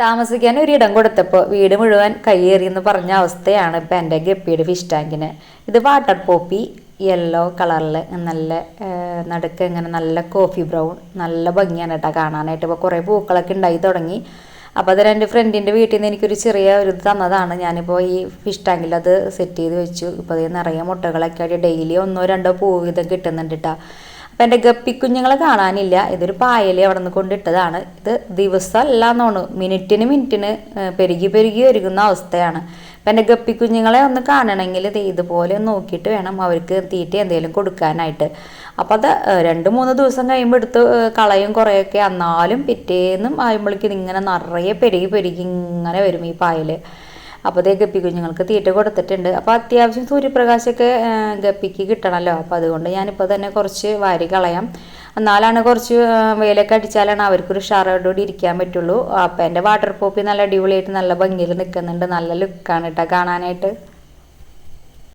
താമസിക്കാൻ ഇടം കൊടുത്തപ്പോൾ വീട് മുഴുവൻ കയ്യേറിയെന്ന് പറഞ്ഞ അവസ്ഥയാണ് ഇപ്പം എന്റെ ഗപ്പിയുടെ ഫിഷ് ടാങ്കിന് ഇത് വാട്ടർ പോപ്പി യെല്ലോ കളറിൽ നല്ല നടുക്ക് ഇങ്ങനെ നല്ല കോഫി ബ്രൗൺ നല്ല ഭംഗിയാണ് കേട്ടോ കാണാനായിട്ട്. ഇപ്പോൾ കുറേ പൂക്കളൊക്കെ ഉണ്ടായി തുടങ്ങി. അപ്പോൾ അത് എന്റെ ഫ്രണ്ടിന്റെ വീട്ടിൽ നിന്ന് എനിക്കൊരു ചെറിയ ഒരു ഇത് തന്നതാണ്. ഞാനിപ്പോൾ ഈ ഫിഷ് ടാങ്കിൽ അത് സെറ്റ് ചെയ്ത് വെച്ചു. ഇപ്പോൾ അത് നിറയെ മുട്ടകളൊക്കെ ആയിട്ട് ഡെയിലി ഒന്നോ രണ്ടോ പൂ വീതം കിട്ടുന്നുണ്ട് കേട്ടോ. അപ്പം എന്റെ ഗപ്പിക്കുഞ്ഞുങ്ങളെ കാണാനില്ല. ഇതൊരു പായൽ അവിടെ നിന്ന് കൊണ്ടിട്ടതാണ്. ഇത് ദിവസം എന്നാണ് മിനിറ്റിന് മിനിറ്റിന് പെരുകി പെരുകി ഒരുങ്ങുന്ന അവസ്ഥയാണ്. അപ്പം എന്റെ ഗപ്പിക്കുഞ്ഞുങ്ങളെ ഒന്ന് കാണണമെങ്കിൽ ദേ ഇതുപോലെ നോക്കിയിട്ട് വേണം അവർക്ക് തീറ്റ എന്തെങ്കിലും കൊടുക്കാനായിട്ട്. അപ്പോൾ അത് രണ്ട് മൂന്ന് ദിവസം കഴിയുമ്പോൾ എടുത്ത് കളയും കുറേയൊക്കെ. എന്നാലും പിറ്റേന്നും ആകുമ്പോഴേക്കും ഇതിങ്ങനെ നിറയെ പെരുകി പെരുകി ഇങ്ങനെ വരും ഈ പായൽ അപ്പോൾ അതേ ഗപ്പി കുഞ്ഞുങ്ങൾക്ക് തീറ്റ കൊടുത്തിട്ടുണ്ട്. അപ്പോൾ അത്യാവശ്യം സൂര്യപ്രകാശമൊക്കെ ഗപ്പിക്ക് കിട്ടണമല്ലോ അപ്പോൾ അതുകൊണ്ട് ഞാനിപ്പോൾ തന്നെ കുറച്ച് വാരി കളയാം. എന്നാലാണ് കുറച്ച് വെയിലൊക്കെ അടിച്ചാലാണ് അവർക്കൊരു ഷാറോടുകൂടി ഇരിക്കാൻ പറ്റുള്ളൂ. അപ്പം എന്റെ വാട്ടർ പോപ്പി നല്ല അടിപൊളിയായിട്ട് നല്ല ഭംഗിയിൽ നിൽക്കുന്നുണ്ട്. നല്ല ലുക്കാണ് കേട്ടോ കാണാനായിട്ട്.